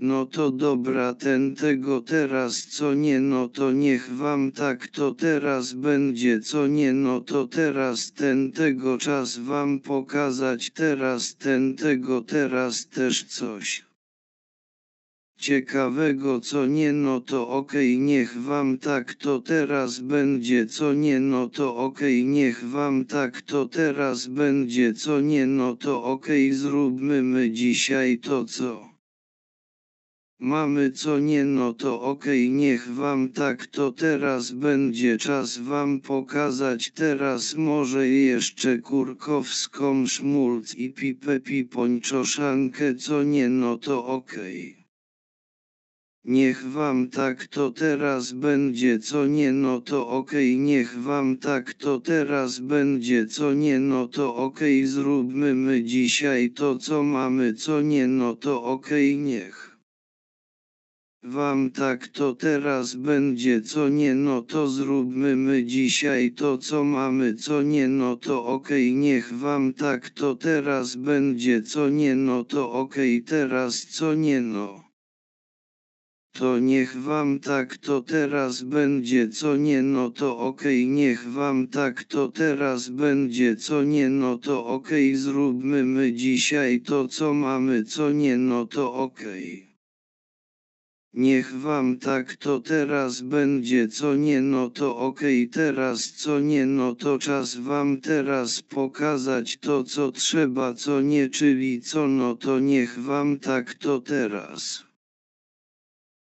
No to dobra ten tego teraz co nie no to niech wam tak to teraz będzie co nie no to teraz ten tego czas wam pokazać teraz ten tego teraz też coś. Ciekawego co nie no to okej niech wam tak to teraz będzie co nie no to okej niech wam tak to teraz będzie co nie no to okej zróbmy my dzisiaj to co. Mamy co nie no to okej niech wam tak to teraz będzie czas wam pokazać teraz może jeszcze kurkowską szmulc i pipę pipończoszankę co nie no to okej. Niech wam tak to teraz będzie co nie no to okej niech wam tak to teraz będzie co nie no to okej zróbmy my dzisiaj to co mamy co nie no to okej niech. Wam tak to teraz będzie co nie no to zróbmy my dzisiaj to co mamy co nie no to okej niech wam tak to teraz będzie co nie no to okej teraz co nie no. To niech wam tak to teraz będzie co nie no to okej niech wam tak to teraz będzie co nie no to okej zróbmy my dzisiaj to co mamy co nie no to okej. Niech wam tak to teraz będzie co nie no to okej teraz co nie no to czas wam teraz pokazać to co trzeba co nie czyli co no to niech wam tak to teraz.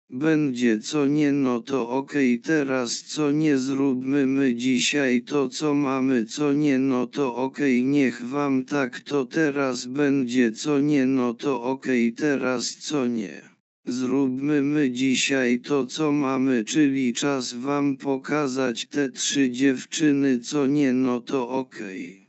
Będzie co nie no to okej teraz co nie zróbmy my dzisiaj to co mamy co nie no to okej niech wam tak to teraz będzie co nie no to okej teraz co nie. Zróbmy my dzisiaj to co mamy czyli czas wam pokazać te trzy dziewczyny co nie no to okej.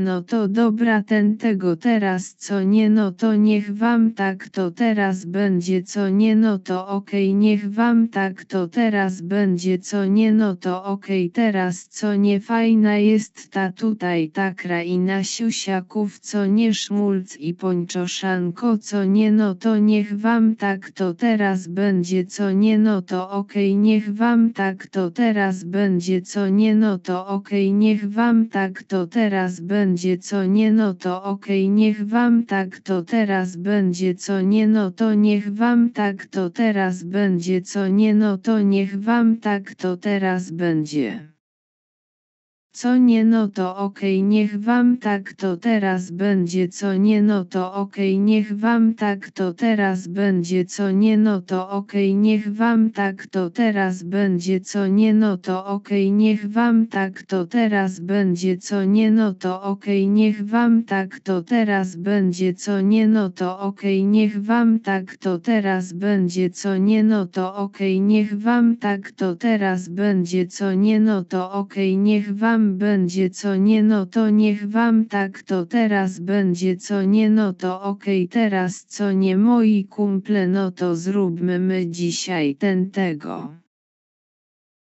No to dobra ten tego teraz co nie no to niech wam tak to teraz będzie co nie no to okej niech wam tak to teraz będzie co nie no to okej teraz co nie fajna jest ta tutaj ta kraina siusiaków co nie szmulc i pończoszanko co nie no to niech wam tak to teraz będzie co nie no to okej niech wam tak to teraz będzie co nie no to okej niech wam tak to teraz będzie co nie no to okej niech wam tak to teraz będzie co nie no to niech wam tak to teraz będzie co nie no to niech wam tak to teraz będzie. Co nie no to okej niech wam tak to teraz będzie. Co nie no to okej niech wam tak to teraz będzie. Co nie no to okej niech wam tak to teraz będzie. Co nie no to okej niech wam tak to teraz będzie. Co nie no to okej niech wam tak to teraz będzie. Co nie no to okej niech wam tak to teraz będzie. Co nie no to okej niech wam tak to teraz będzie. Co nie no to okej niech wam będzie co nie no to niech wam tak to teraz będzie co nie no to okej teraz co nie moi kumple no to zróbmy my dzisiaj ten tego.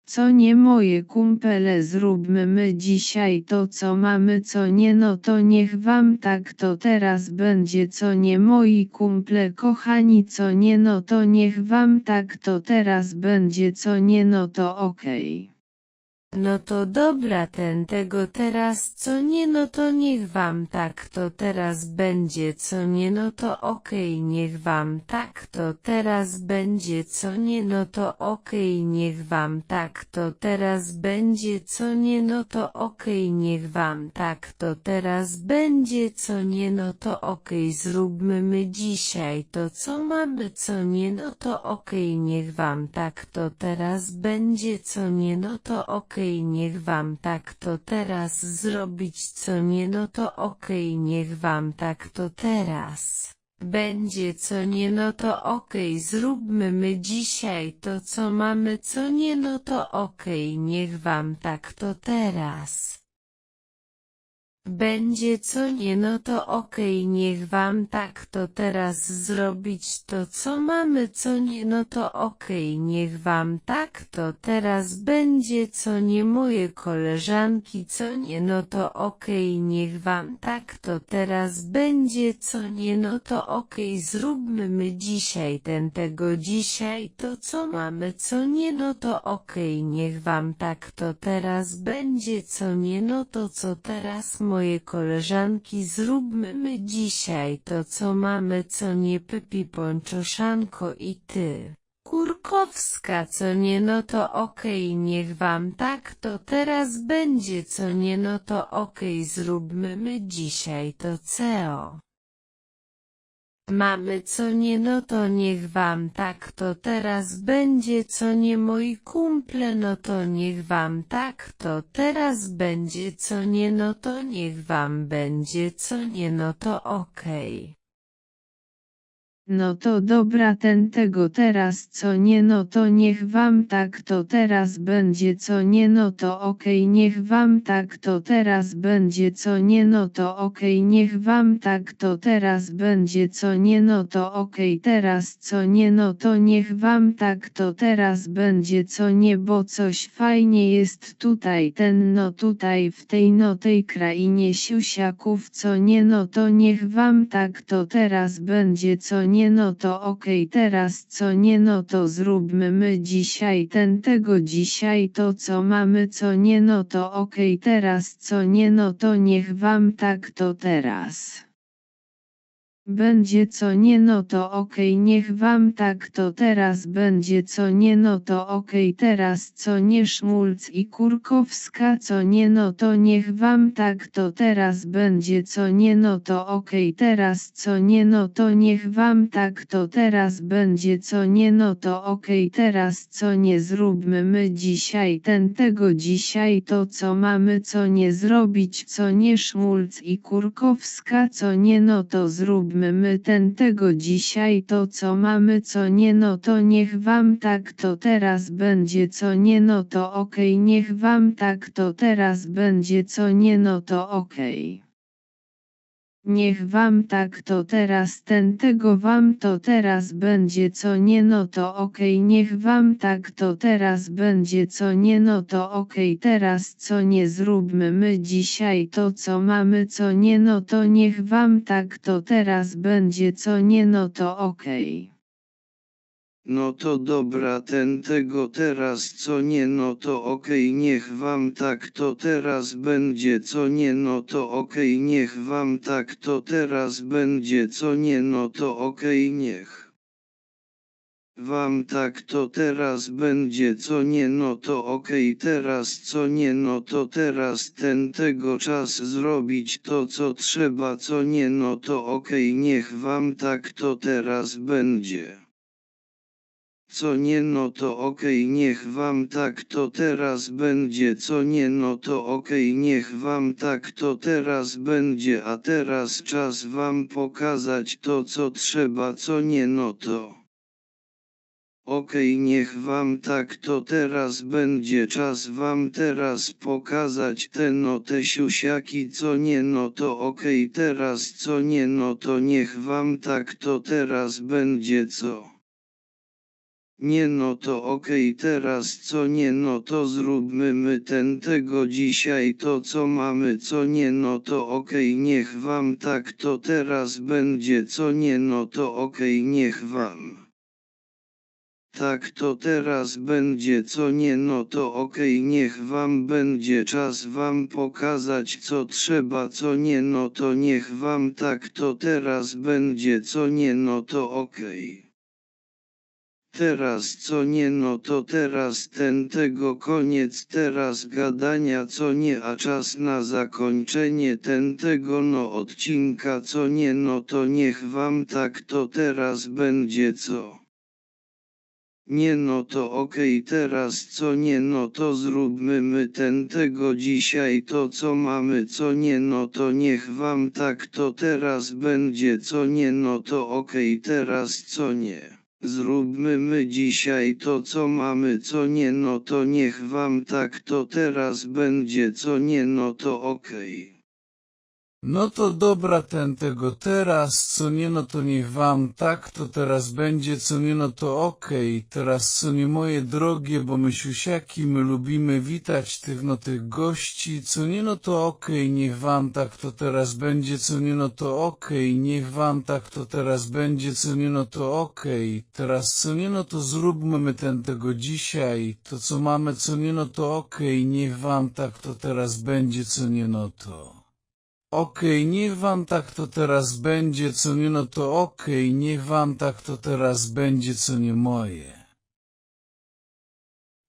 Co nie moje kumpele zróbmy my dzisiaj to co mamy co nie no to niech wam tak to teraz będzie co nie moi kumple kochani co nie no to niech wam tak to teraz będzie co nie no to okej. No to dobra ten tego teraz co nie no to niech wam tak to teraz będzie co nie no to okej niech wam tak to teraz będzie co nie no to okej niech wam tak to teraz będzie co nie no to okej niech wam tak to teraz będzie co nie no to okej zróbmy my dzisiaj to co mamy co nie no to okej niech wam tak to teraz będzie co nie no to okej niech wam tak to teraz zrobić co nie no to okej niech wam tak to teraz będzie co nie no to okej zróbmy my dzisiaj to co mamy co nie no to okej niech wam tak to teraz Będzie co nie no to okej niech wam tak to teraz zrobić. To co mamy co nie no to okej niech wam tak to teraz będzie co nie. Moje koleżanki co nie no to okej niech wam tak to teraz będzie co nie no to okej. Zróbmy my dzisiaj ten tego dzisiaj. To co mamy co nie no to okej niech wam tak to teraz będzie co nie no to co teraz moje koleżanki zróbmy my dzisiaj to co mamy co nie Pypi Ponczoszanko i ty. Kurkowska co nie no to okej niech wam tak to teraz będzie co nie no to okej zróbmy my dzisiaj to CEO. Mamy co nie no to niech wam tak to teraz będzie co nie moi kumple no to niech wam tak to teraz będzie co nie no to niech wam będzie co nie no to okej. No to dobra ten tego teraz co nie no to niech wam tak to teraz będzie co nie no to okej niech wam tak to teraz będzie co nie no to okej niech wam tak to teraz będzie co nie no to okej teraz co nie no to niech wam tak to teraz będzie co nie bo coś fajnie jest tutaj ten no tutaj w tej no tej krainie siusiaków co nie no to niech wam tak to teraz będzie co nie no to okej teraz co? Nie no to zróbmy my dzisiaj ten tego dzisiaj to co mamy co? Nie no to okej teraz co? Nie no to niech wam tak to teraz. Będzie co nie no to okej niech wam tak to teraz będzie co nie no to okej teraz co nie Szmulc i Kurkowska co nie no to niech wam tak to teraz będzie co nie no to okej teraz co nie no to niech wam tak to teraz będzie co nie no to okej teraz co nie zróbmy my dzisiaj ten tego dzisiaj to co mamy co nie zrobić co nie Szmulc i Kurkowska co nie no to zróbmy my ten tego dzisiaj to co mamy co nie no to niech wam tak to teraz będzie co nie no to okej niech wam tak to teraz będzie co nie no to okej. Niech wam tak to teraz ten tego wam to teraz będzie co nie no to okej niech wam tak to teraz będzie co nie no to okej teraz co nie zróbmy my dzisiaj to co mamy co nie no to niech wam tak to teraz będzie co nie no to okej. No to dobra ten tego teraz co nie no to okej niech wam tak to teraz będzie co nie no to okej niech wam tak to teraz będzie co nie no to okej niech. Wam tak to teraz będzie co nie no to okej teraz co nie no to teraz ten tego czas zrobić to co trzeba co nie no to okej niech wam tak to teraz będzie. Co nie no to okej niech wam tak to teraz będzie co nie no to okej niech wam tak to teraz będzie a teraz czas wam pokazać to co trzeba co nie no to. Okej niech wam tak to teraz będzie czas wam teraz pokazać te no te siusiaki co nie no to okej teraz co nie no to niech wam tak to teraz będzie co. Nie no to okej teraz co nie no to zróbmy my ten tego dzisiaj to co mamy co nie no to okej niech wam tak to teraz będzie co nie no to okej niech wam. Tak to teraz będzie co nie no to okej niech wam będzie czas wam pokazać co trzeba co nie no to niech wam tak to teraz będzie co nie no to okej. Teraz co nie no to teraz ten tego koniec teraz gadania co nie a czas na zakończenie ten tego no odcinka co nie no to niech wam tak to teraz będzie co. Nie no to okej teraz co nie no to zróbmy my ten tego dzisiaj to co mamy co nie no to niech wam tak to teraz będzie co nie no to okej teraz co nie. Zróbmy my dzisiaj to co mamy co nie no to niech wam tak to teraz będzie co nie no to okej. No to dobra ten tego teraz, co nie no to niech wam tak to teraz będzie, co nie no to okej, teraz co nie moje drogie, bo my siusiaki, my lubimy witać tych no tych gości, co nie no to okej, niech wam tak to teraz będzie, co nie no to okej, niech wam tak to teraz będzie, co nie no to okej, teraz co nie no to zróbmy my ten tego dzisiaj, to co mamy, co nie no to okej, niech wam tak to teraz będzie, co nie no to. Okej, niech wam tak to teraz będzie, co nie no to okej, niech wam tak to teraz będzie, co nie moje.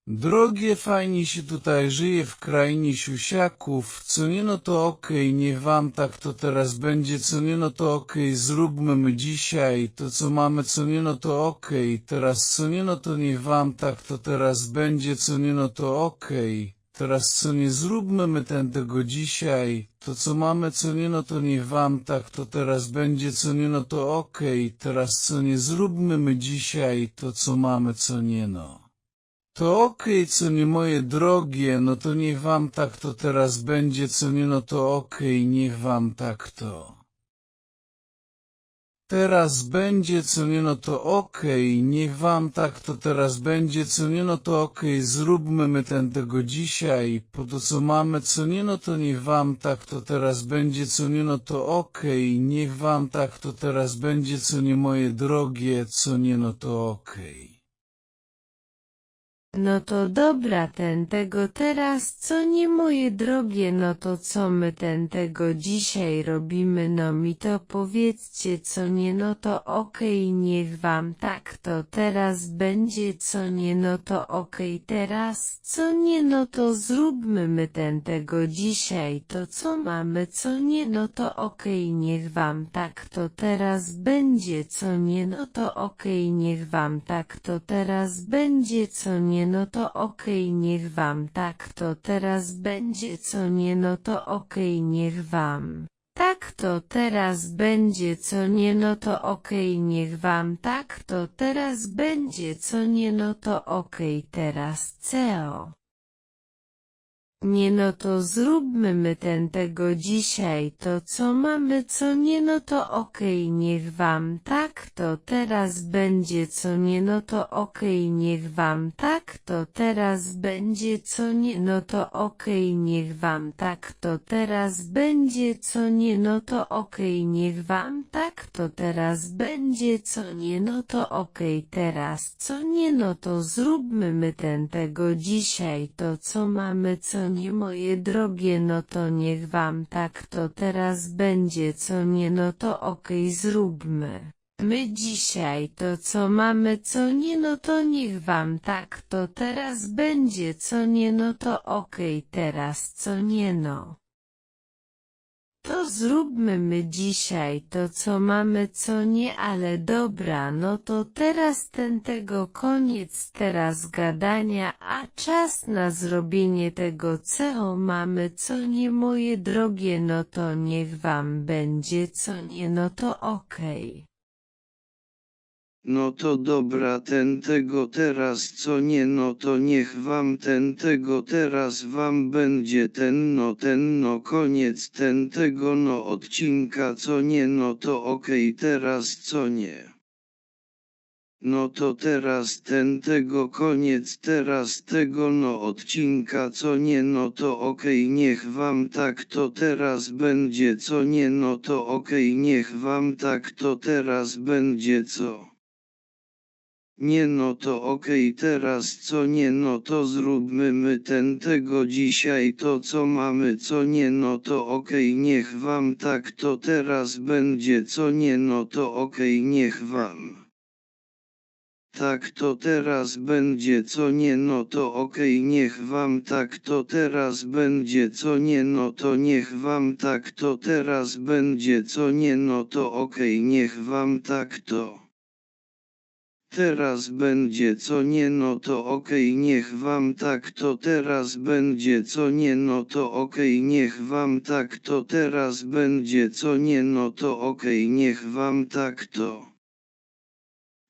Drogie, fajnie się tutaj żyje w krainie siusiaków, co nie no to okej, niech wam tak to teraz będzie, co nie no to okej, zróbmy my dzisiaj, to co mamy, co nie no to okej, teraz co nie no to niech wam tak to teraz będzie, co nie no to okej, teraz co nie zróbmy my ten tego dzisiaj, to co mamy, co nie no to niech wam tak to teraz będzie, co nie no to okej, teraz co nie zróbmy my dzisiaj, to co mamy, co nie no. To okej, co nie moje drogie, no to niech wam tak to teraz będzie, co nie no to okej, niech wam tak to. Teraz będzie, co nie no to okej, niech wam tak to teraz będzie, co nie no to okej, zróbmy my ten tego dzisiaj, po to co mamy, no to niech wam tak to teraz będzie, co nie no to okej, niech wam tak to teraz będzie, co nie moje drogie, co nie no to okej. No to dobra ten tego teraz, co nie moje drogie, no to co my ten tego dzisiaj robimy, no mi to powiedzcie, co nie, no to okej, niech wam tak to teraz będzie, co nie, no to okej, teraz, co nie, no to zróbmy my ten tego dzisiaj, to co mamy, co nie, no to okej, niech wam tak to teraz będzie, co nie, no to okej, niech wam tak to teraz będzie, co nie, no to okej, niech wam tak to teraz będzie, co nie, no to okej, niech wam. Tak to teraz będzie, co nie, no to okej, niech wam tak to teraz będzie, co nie, no to okej, teraz CEO. Nie no to zróbmy my ten tego dzisiaj, to co mamy, co nie no to okej, niech wam tak to teraz będzie, co nie no to okej, niech wam tak to teraz będzie, co nie no to okej, niech wam tak to teraz będzie, co nie no to okej, niech wam tak to teraz będzie, co nie no to okej, teraz co nie no to zróbmy my ten tego dzisiaj, to co mamy, co nie moje drogie, no to niech wam tak to teraz będzie, co nie no to okej, zróbmy. My dzisiaj to co mamy, co nie no to niech wam tak to teraz będzie, co nie no to okej, teraz co nie no. To zróbmy my dzisiaj to co mamy co nie ale dobra no to teraz ten tego koniec teraz gadania a czas na zrobienie tego co mamy co nie moje drogie no to niech wam będzie co nie no to okej. No to dobra ten tego teraz co nie no to niech wam ten tego teraz wam będzie ten no ten no koniec ten tego no odcinka co nie no to okej teraz co nie. No to teraz ten tego koniec teraz tego no odcinka co nie no to okej niech wam tak to teraz będzie co nie no to okej niech wam tak to teraz będzie co. Nie no to okej teraz co nie no to zróbmy my ten tego dzisiaj to co mamy co nie no to okej niech wam tak to teraz będzie co nie no to okej niech wam. Tak to teraz będzie co nie no to okej niech wam tak to teraz będzie co nie no to niech wam tak to teraz będzie co nie no to okej niech wam tak to. Teraz będzie co nie no to okej niech wam tak to teraz będzie co nie no to okej niech wam tak to teraz będzie co nie no to okej niech wam tak to.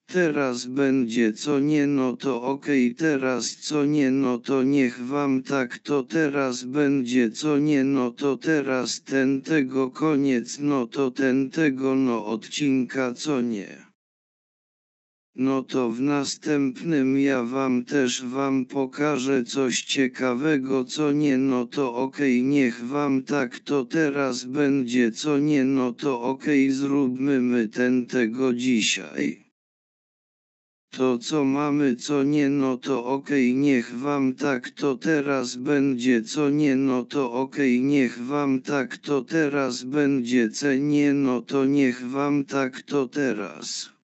Teraz będzie co nie no to okej teraz co nie no to niech wam tak to teraz będzie co nie no to teraz ten tego koniec no to ten tego no odcinka co nie. No to w następnym ja wam też wam pokażę coś ciekawego co nie no to okej niech wam tak to teraz będzie co nie no to okej zróbmy my ten tego dzisiaj. To co mamy co nie no to okej niech wam tak to teraz będzie co nie no to okej niech wam tak to teraz będzie ce nie no to niech wam tak to teraz.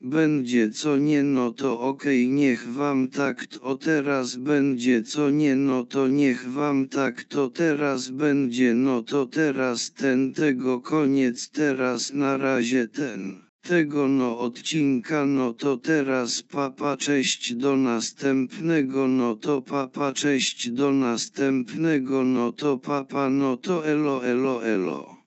Będzie co nie no to okej niech wam tak to teraz będzie. Co nie no to niech wam tak to teraz będzie. No to teraz ten tego koniec teraz na razie ten. Tego no odcinka no to teraz papa cześć do następnego. No to papa cześć do następnego. No to papa no to elo elo elo.